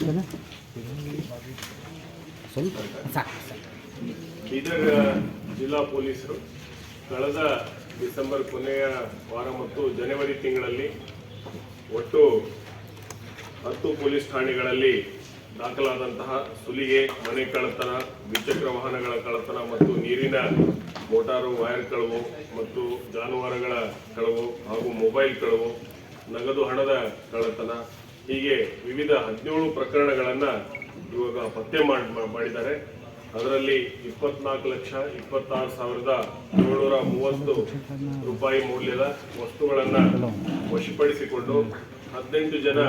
ಓಕೆನಾ ಸ್ವಲ್ಪ ಸಾಕು ಸಾಕು ಬೀದರ್ ಜಿಲ್ಲಾ ಪೊಲೀಸರು ಕಳೆದ ಡಿಸೆಂಬರ್ ಕೊನೆಯ ವಾರ ಮತ್ತು ಜನವರಿ ತಿಂಗಳಲ್ಲಿ ಒಟ್ಟು ಹತ್ತು ಪೊಲೀಸ್ ಠಾಣೆಗಳಲ್ಲಿ ದಾಖಲಾದಂತಹ ಸುಲಿಗೆ ಮನೆ ಕಳ್ಳತನ ದ್ವಿಚಕ್ರ ವಾಹನಗಳ ಕಳ್ಳತನ ಮತ್ತು ನೀರಿನ ಮೋಟಾರು ವೈರ್ ಕಳವು ಮತ್ತು ಜಾನುವಾರುಗಳ ಕಳವು ಹಾಗೂ ಮೊಬೈಲ್ ಕಳವು ನಗದು ಹಣದ ಕಳ್ಳತನ ಹೀಗೆ ವಿವಿಧ ಹದಿನೇಳು ಪ್ರಕರಣಗಳನ್ನು ಇವಾಗ ಪತ್ತೆ ಮಾಡ್- ಮಾಡಿದ್ದಾರೆ. ಅದರಲ್ಲಿ ಇಪ್ಪತ್ನಾಲ್ಕು ಲಕ್ಷ ಇಪ್ಪತ್ತಾರು ಸಾವಿರದ ಏಳ್ನೂರ ಮೂವತ್ತು ರೂಪಾಯಿ ಮೌಲ್ಯದ ವಸ್ತುಗಳನ್ನ ವಶಪಡಿಸಿಕೊಂಡು ಹದಿನೆಂಟು ಜನ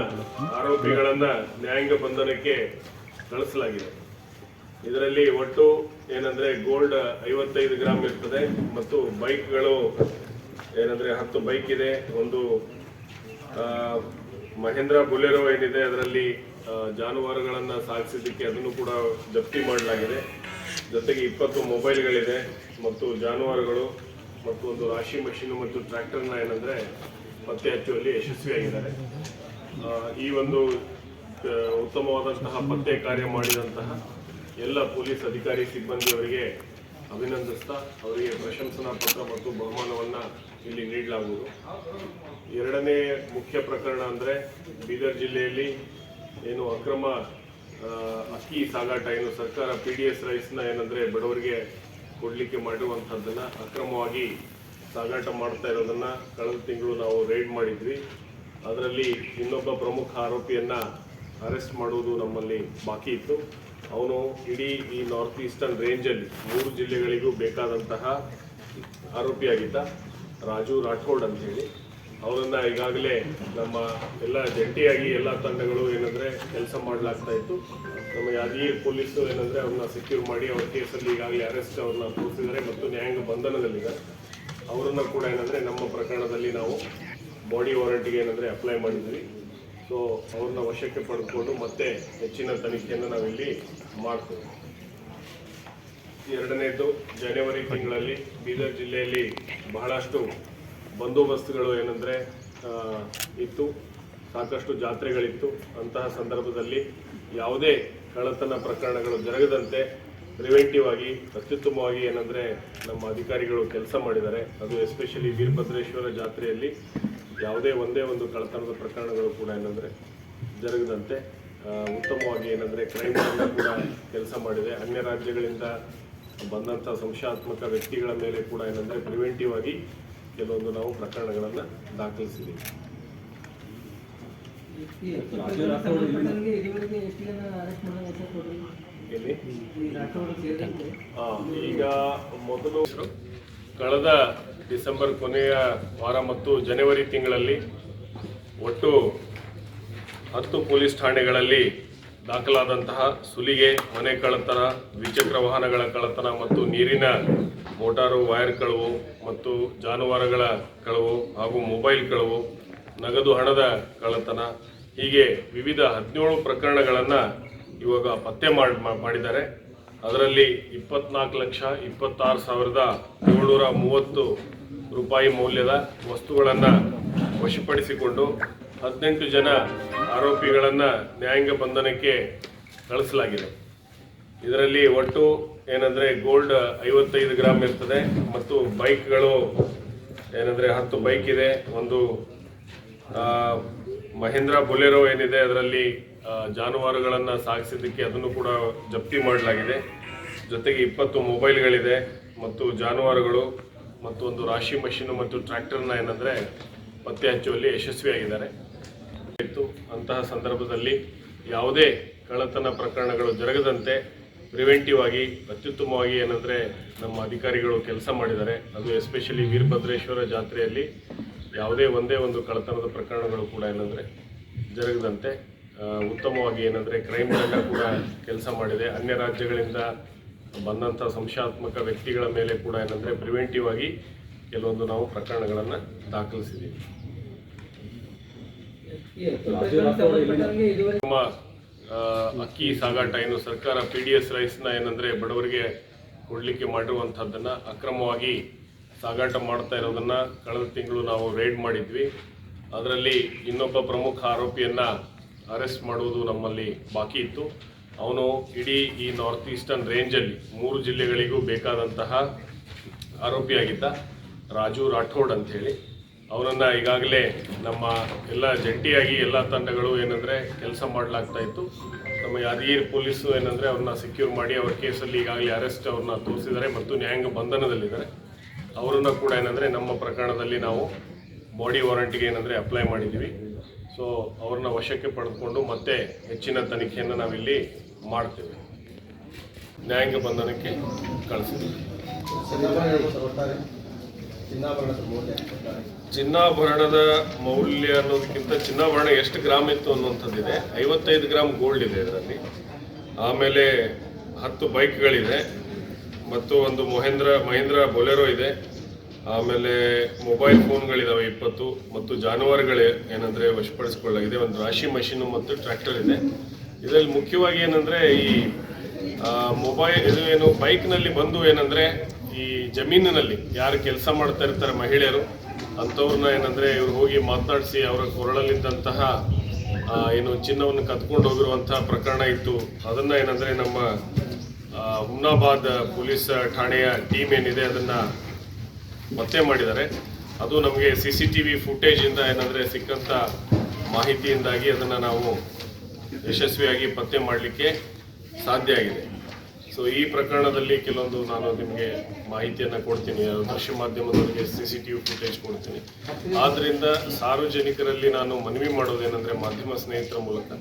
ಆರೋಪಿಗಳನ್ನ ನ್ಯಾಯಾಂಗ ಬಂಧನಕ್ಕೆ ಕಳಿಸಲಾಗಿದೆ. ಇದರಲ್ಲಿ ಒಟ್ಟು ಏನಂದ್ರೆ ಗೋಲ್ಡ್ ಐವತ್ತೈದು ಗ್ರಾಮ್ ಇರ್ತದೆ ಮತ್ತು ಬೈಕ್ಗಳು ಏನಂದ್ರೆ ಹತ್ತು ಬೈಕ್ ಇದೆ. ಒಂದು ಮಹೇಂದ್ರ ಬುಲೆರೋ ಏನಿದೆ ಅದರಲ್ಲಿ ಜಾನುವಾರುಗಳನ್ನು ಸಾಗಿಸಿದ್ದಕ್ಕೆ ಅದನ್ನು ಕೂಡ ಜಪ್ತಿ ಮಾಡಲಾಗಿದೆ. ಜೊತೆಗೆ ಇಪ್ಪತ್ತು ಮೊಬೈಲ್ಗಳಿದೆ ಮತ್ತು ಜಾನುವಾರುಗಳು ಮತ್ತು ಒಂದು ರಾಶಿ ಮಷೀನು ಮತ್ತು ಟ್ರ್ಯಾಕ್ಟರ್ನ ಏನಂದ್ರೆ ಪತ್ತೆ ಹಚ್ಚುವಲ್ಲಿ ಯಶಸ್ವಿಯಾಗಿದ್ದಾರೆ. ಈ ಒಂದು ಉತ್ತಮವಾದಂತಹ ಪತ್ತೆ ಕಾರ್ಯ ಮಾಡಿದಂತಹ ಎಲ್ಲ ಪೊಲೀಸ್ ಅಧಿಕಾರಿ ಸಿಬ್ಬಂದಿಯವರಿಗೆ ಅಭಿನಂದಿಸ್ತಾ ಅವರಿಗೆ ಪ್ರಶಂಸನಾ ಪತ್ರ ಮತ್ತು ಬಹುಮಾನವನ್ನ ಇಲ್ಲಿ ನೀಡಲಾಗುವುದು. ಎರಡನೇ ಮುಖ್ಯ ಪ್ರಕರಣ ಅಂದ್ರೆ ಬೀದರ್ ಜಿಲ್ಲೆಯಲ್ಲಿ ಏನು ಅಕ್ರಮ ಅಕ್ಕಿ ಸಾಗಾಟ, ಏನು ಸರ್ಕಾರ ಪಿ ಡಿ ಎಸ್ ರೈಸ್ನ ಏನಂದ್ರೆ ಬಡವರಿಗೆ ಕೊಡ್ಲಿಕ್ಕೆ ಮಾಡಿರುವಂತಹದ್ದನ್ನ ಅಕ್ರಮವಾಗಿ ಸಾಗಾಟ ಮಾಡ್ತಾ ಇರೋದನ್ನ ಕಳೆದ ತಿಂಗಳು ನಾವು ರೈಡ್ ಮಾಡಿದ್ವಿ. ಅದರಲ್ಲಿ ಇನ್ನೊಬ್ಬ ಪ್ರಮುಖ ಆರೋಪಿಯನ್ನ ಅರೆಸ್ಟ್ ಮಾಡುವುದು ನಮ್ಮಲ್ಲಿ ಬಾಕಿ ಇತ್ತು. ಅವನು ಇಡೀ ಈ ನಾರ್ತ್ ಈಸ್ಟರ್ನ್ ರೇಂಜಲ್ಲಿ ಮೂರು ಜಿಲ್ಲೆಗಳಿಗೂ ಬೇಕಾದಂತಹ ಆರೋಪಿಯಾಗಿದ್ದ ರಾಜು ರಾಠೋಡ್ ಅಂತ ಹೇಳಿ. ಅವರನ್ನ ಈಗಾಗಲೇ ನಮ್ಮ ಎಲ್ಲ ಜಂಟಿಯಾಗಿ ಎಲ್ಲ ತಂಡಗಳು ಏನಂದ್ರೆ ಕೆಲಸ ಮಾಡಲಾಗ್ತಾ ಇತ್ತು. ನಮ್ಮ ಯಾದಗಿರಿ ಪೊಲೀಸರು ಏನಂದ್ರೆ ಅವ್ರನ್ನ ಸೆಕ್ಯೂರ್ ಮಾಡಿ ಅವ್ರ ಕೇಸಲ್ಲಿ ಈಗಾಗಲೇ ಅರೆಸ್ಟ್ ಅವ್ರನ್ನ ತೋರಿಸಿದ್ದಾರೆ ಮತ್ತು ನ್ಯಾಯಾಂಗ ಬಂಧನದಲ್ಲಿದೆ. ಅವರನ್ನ ಕೂಡ ಏನಂದ್ರೆ ನಮ್ಮ ಪ್ರಕರಣದಲ್ಲಿ ನಾವು ಬಾಡಿ ವಾರಂಟಿಗೆ ಏನಂದ್ರೆ ಅಪ್ಲೈ ಮಾಡಿದ್ವಿ. ಸೊ ಅವ್ರನ್ನ ವಶಕ್ಕೆ ಪಡೆದುಕೊಂಡು ಮತ್ತೆ ಹೆಚ್ಚಿನ ತನಿಖೆಯನ್ನು ನಾವಿಲ್ಲಿ ಮಾಡ್ತೇವೆ. ಎರಡನೇದು, ಜನವರಿ ತಿಂಗಳಲ್ಲಿ ಬೀದರ್ ಜಿಲ್ಲೆಯಲ್ಲಿ ಬಹಳಷ್ಟು ಬಂದೋಬಸ್ತ್ಗಳು ಏನಂದರೆ ಇತ್ತು, ಸಾಕಷ್ಟು ಜಾತ್ರೆಗಳಿತ್ತು. ಅಂತಹ ಸಂದರ್ಭದಲ್ಲಿ ಯಾವುದೇ ಕಳ್ಳತನ ಪ್ರಕರಣಗಳು ಜರುಗದಂತೆ ಪ್ರಿವೆಂಟಿವ್ ಆಗಿ, ಅತ್ಯುತ್ತಮವಾಗಿ ಏನಂದರೆ ನಮ್ಮ ಅಧಿಕಾರಿಗಳು ಕೆಲಸ ಮಾಡಿದ್ದಾರೆ. ಅದು ಎಸ್ಪೆಷಲಿ ವೀರಭದ್ರೇಶ್ವರ ಜಾತ್ರೆಯಲ್ಲಿ ಯಾವುದೇ ಒಂದೇ ಒಂದು ಕಳ್ಳತನದ ಪ್ರಕರಣಗಳು ಕೂಡ ಏನಂದ್ರೆ ಜರುಗದಂತೆ ಉತ್ತಮವಾಗಿ ಏನಂದ್ರೆ ಕ್ರೈಮ್ ಕೂಡ ಕೆಲಸ ಮಾಡಿದೆ. ಅನ್ಯ ರಾಜ್ಯಗಳಿಂದ ಬಂದಂಥ ಸಂಶಯಾತ್ಮಕ ವ್ಯಕ್ತಿಗಳ ಮೇಲೆ ಕೂಡ ಏನಂದ್ರೆ ಪ್ರಿವೆಂಟಿವ್ ಆಗಿ ಕೆಲವೊಂದು ನಾವು ಪ್ರಕರಣಗಳನ್ನು ದಾಖಲಿಸಿದ್ದೀವಿ ಈಗ ಮೊದಲು ಕಳೆದ ಡಿಸೆಂಬರ್ ಕೊನೆಯ ವಾರ ಮತ್ತು ಜನವರಿ ತಿಂಗಳಲ್ಲಿ ಒಟ್ಟು ಹತ್ತು ಪೊಲೀಸ್ ಠಾಣೆಗಳಲ್ಲಿ ದಾಖಲಾದಂತಹ ಸುಲಿಗೆ, ಮನೆ ಕಳ್ಳತನ, ದ್ವಿಚಕ್ರ ವಾಹನಗಳ ಕಳ್ಳತನ ಮತ್ತು ನೀರಿನ ಮೋಟಾರು, ವೈರ್ ಕಳವು ಮತ್ತು ಜಾನುವಾರುಗಳ ಕಳವು ಹಾಗೂ ಮೊಬೈಲ್ ಕಳವು, ನಗದು ಹಣದ ಕಳ್ಳತನ, ಹೀಗೆ ವಿವಿಧ ಹದಿನೇಳು ಪ್ರಕರಣಗಳನ್ನು ಇವಾಗ ಪತ್ತೆ ಮಾಡ್ ಮಾಡಿದ್ದಾರೆ. ಅದರಲ್ಲಿ ಇಪ್ಪತ್ನಾಲ್ಕು ಲಕ್ಷ ಇಪ್ಪತ್ತಾರು ಸಾವಿರದ ಏಳ್ನೂರ ಮೂವತ್ತು ರೂಪಾಯಿ ಮೌಲ್ಯದ ವಸ್ತುಗಳನ್ನು ವಶಪಡಿಸಿಕೊಂಡು ಹದಿನೆಂಟು ಜನ ಆರೋಪಿಗಳನ್ನು ನ್ಯಾಯಾಂಗ ಬಂಧನಕ್ಕೆ ಕಳಿಸಲಾಗಿದೆ. ಇದರಲ್ಲಿ ಒಟ್ಟು ಏನಂದರೆ ಗೋಲ್ಡ್ ಐವತ್ತೈದು ಗ್ರಾಮ್ ಇರ್ತದೆ ಮತ್ತು ಬೈಕ್ಗಳು ಏನಂದರೆ ಹತ್ತು ಬೈಕ್ ಇದೆ, ಒಂದು ಮಹೇಂದ್ರ ಬೊಲೆರೋ ಏನಿದೆ ಅದರಲ್ಲಿ ಜಾನುವಾರುಗಳನ್ನು ಸಾಗಿಸಿದ್ದಕ್ಕೆ ಅದನ್ನು ಕೂಡ ಜಪ್ತಿ ಮಾಡಲಾಗಿದೆ. ಜೊತೆಗೆ ಇಪ್ಪತ್ತು ಮೊಬೈಲ್ಗಳಿದೆ ಮತ್ತು ಜಾನುವಾರುಗಳು ಮತ್ತು ಒಂದು ರಾಶಿ ಮಷೀನು ಮತ್ತು ಟ್ರ್ಯಾಕ್ಟರ್ನ ಏನಂದರೆ ಪತ್ತೆ ಹಚ್ಚುವಲ್ಲಿ ಯಶಸ್ವಿಯಾಗಿದ್ದಾರೆ. ಇತ್ತು. ಅಂತಹ ಸಂದರ್ಭದಲ್ಲಿ ಯಾವುದೇ ಕಳ್ಳತನ ಪ್ರಕರಣಗಳು ಜರುಗದಂತೆ ಪ್ರಿವೆಂಟಿವ್ ಆಗಿ, ಅತ್ಯುತ್ತಮವಾಗಿ ಏನಂದರೆ ನಮ್ಮ ಅಧಿಕಾರಿಗಳು ಕೆಲಸ ಮಾಡಿದ್ದಾರೆ. ಅದು ಎಸ್ಪೆಷಲಿ ವೀರಭದ್ರೇಶ್ವರ ಜಾತ್ರೆಯಲ್ಲಿ ಯಾವುದೇ ಒಂದೇ ಒಂದು ಕಳ್ಳತನದ ಪ್ರಕರಣಗಳು ಕೂಡ ಏನಂದರೆ ಜರುಗದಂತೆ ಉತ್ತಮವಾಗಿ ಏನಂದರೆ ಕ್ರೈಮ್ ಕೂಡ ಕೆಲಸ ಮಾಡಿದೆ. ಅನ್ಯ ರಾಜ್ಯಗಳಿಂದ ಬಂದಂಥ ಸಂಶಯಾತ್ಮಕ ವ್ಯಕ್ತಿಗಳ ಮೇಲೆ ಕೂಡ ಏನಂದರೆ ಪ್ರಿವೆಂಟಿವ್ ಆಗಿ ಕೆಲವೊಂದು ನಾವು ಪ್ರಕರಣಗಳನ್ನು ದಾಖಲಿಸಿದ್ದೀವಿ ನಮ್ಮ ಅಕ್ಕಿ ಸಾಗಾಟ ಏನು ಸರ್ಕಾರ ಪಿ ಡಿ ಎಸ್ ರೈಸ್ನ ಏನಂದರೆ ಬಡವರಿಗೆ ಕೊಡಲಿಕ್ಕೆ ಮಾಡಿರುವಂಥದ್ದನ್ನು ಅಕ್ರಮವಾಗಿ ಸಾಗಾಟ ಮಾಡ್ತಾ ಇರೋದನ್ನು ಕಳೆದ ತಿಂಗಳು ನಾವು ರೈಡ್ ಮಾಡಿದ್ವಿ. ಅದರಲ್ಲಿ ಇನ್ನೊಬ್ಬ ಪ್ರಮುಖ ಆರೋಪಿಯನ್ನು ಅರೆಸ್ಟ್ ಮಾಡುವುದು ನಮ್ಮಲ್ಲಿ ಬಾಕಿ ಇತ್ತು. ಅವನು ಇಡೀ ಈ ನಾರ್ತ್ ಈಸ್ಟರ್ನ್ ರೇಂಜಲ್ಲಿ ಮೂರು ಜಿಲ್ಲೆಗಳಿಗೂ ಬೇಕಾದಂತಹ ಆರೋಪಿಯಾಗಿದ್ದ ರಾಜು ರಾಠೋಡ್ ಅಂತ ಹೇಳಿ. ಅವನನ್ನು ಈಗಾಗಲೇ ನಮ್ಮ ಎಲ್ಲ ಜಂಟಿಯಾಗಿ ಎಲ್ಲ ತಂಡಗಳು ಏನಂದರೆ ಕೆಲಸ ಮಾಡಲಾಗ್ತಾ ಇತ್ತು. ನಮ್ಮ ಯಾದಗಿರಿ ಪೊಲೀಸು ಏನಂದರೆ ಅವ್ರನ್ನ ಸೆಕ್ಯೂರ್ ಮಾಡಿ ಅವ್ರ ಕೇಸಲ್ಲಿ ಈಗಾಗಲೇ ಅರೆಸ್ಟ್ ಅವ್ರನ್ನ ತೋರಿಸಿದ್ದಾರೆ ಮತ್ತು ನ್ಯಾಯಾಂಗ ಬಂಧನದಲ್ಲಿದ್ದಾರೆ. ಅವರನ್ನು ಕೂಡ ಏನಂದರೆ ನಮ್ಮ ಪ್ರಕರಣದಲ್ಲಿ ನಾವು ಬಾಡಿ ವಾರಂಟಿಗೆ ಏನಂದರೆ ಅಪ್ಲೈ ಮಾಡಿದ್ದೀವಿ. ಸೊ ಅವ್ರನ್ನ ವಶಕ್ಕೆ ಪಡೆದುಕೊಂಡು ಮತ್ತೆ ಹೆಚ್ಚಿನ ತನಿಖೆಯನ್ನು ನಾವಿಲ್ಲಿ ಮಾಡ್ತೇವೆ. ನ್ಯಾಯಾಂಗ ಬಂಧನಕ್ಕೆ ಕಳಿಸಿದ್ದೀವಿ ಚಿನ್ನಾಭರಣದ ಮೌಲ್ಯ ಅನ್ನೋದಕ್ಕಿಂತ ಚಿನ್ನಾಭರಣ ಎಷ್ಟು ಗ್ರಾಮ್ ಇತ್ತು ಅನ್ನುವಂಥದ್ದಿದೆ. ಐವತ್ತೈದು ಗ್ರಾಮ್ ಗೋಲ್ಡ್ ಇದೆ ಇದರಲ್ಲಿ. ಆಮೇಲೆ ಹತ್ತು ಬೈಕ್ಗಳಿದೆ. ಮತ್ತು ಒಂದು ಮೊಹೇಂದ್ರ, ಮಹೇಂದ್ರ ಬೊಲೆರೋ ಇದೆ. ಆಮೇಲೆ ಮೊಬೈಲ್ ಫೋನ್ಗಳಿದಾವೆ ಇಪ್ಪತ್ತು. ಮತ್ತು ಜಾನುವಾರುಗಳೇ ಏನಂದರೆ ವಶಪಡಿಸಿಕೊಳ್ಳಲಾಗಿದೆ. ಒಂದು ರಾಶಿ ಮಷೀನು ಮತ್ತು ಟ್ರ್ಯಾಕ್ಟರ್ ಇದೆ. ಇದರಲ್ಲಿ ಮುಖ್ಯವಾಗಿ ಏನಂದರೆ ಈ ಮೊಬೈಲ್ ಇದು ಏನು, ಬೈಕ್ನಲ್ಲಿ ಬಂದು ಏನಂದರೆ ಈ ಜಮೀನಿನಲ್ಲಿ ಯಾರು ಕೆಲಸ ಮಾಡ್ತಾ ಇರ್ತಾರೆ ಮಹಿಳೆಯರು, ಅಂಥವ್ರನ್ನ ಏನಂದರೆ ಇವ್ರು ಹೋಗಿ ಮಾತನಾಡಿಸಿ ಅವರ ಕೊರಳಲ್ಲಿದ್ದಂತಹ ಏನು ಚಿನ್ನವನ್ನು ಕದ್ಕೊಂಡು ಹೋಗಿರುವಂತಹ ಪ್ರಕರಣ ಇತ್ತು. ಅದನ್ನು ಏನಂದರೆ ನಮ್ಮ ಹುಮ್ನಾಬಾದ್ ಪೊಲೀಸ್ ಠಾಣೆಯ ಟೀಮ್ ಏನಿದೆ ಅದನ್ನು ಪತ್ತೆ ಮಾಡಿದ್ದಾರೆ. ಅದು ನಮಗೆ ಸಿ ಸಿ ಟಿ ವಿ ಫುಟೇಜಿಂದ ಏನಂದರೆ ಸಿಕ್ಕಂಥ ಮಾಹಿತಿಯಿಂದಾಗಿ ಅದನ್ನು ನಾವು ಯಶಸ್ವಿಯಾಗಿ ಪತ್ತೆ ಮಾಡಲಿಕ್ಕೆ ಸಾಧ್ಯ ಆಗಿದೆ. ಸೊ ಈ ಪ್ರಕರಣದಲ್ಲಿ ಕೆಲವೊಂದು ನಾನು ನಿಮಗೆ ಮಾಹಿತಿಯನ್ನು ಕೊಡ್ತೀನಿ. ದೃಶ್ಯ ಮಾಧ್ಯಮದವರಿಗೆ C C T V footage ಕೊಡ್ತೀನಿ. ಆದ್ದರಿಂದ ಸಾರ್ವಜನಿಕರಲ್ಲಿ ನಾನು ಮನವಿ ಮಾಡೋದೇನೆಂದರೆ ಮಾಧ್ಯಮ ಸ್ನೇಹಿತರ ಮೂಲಕ.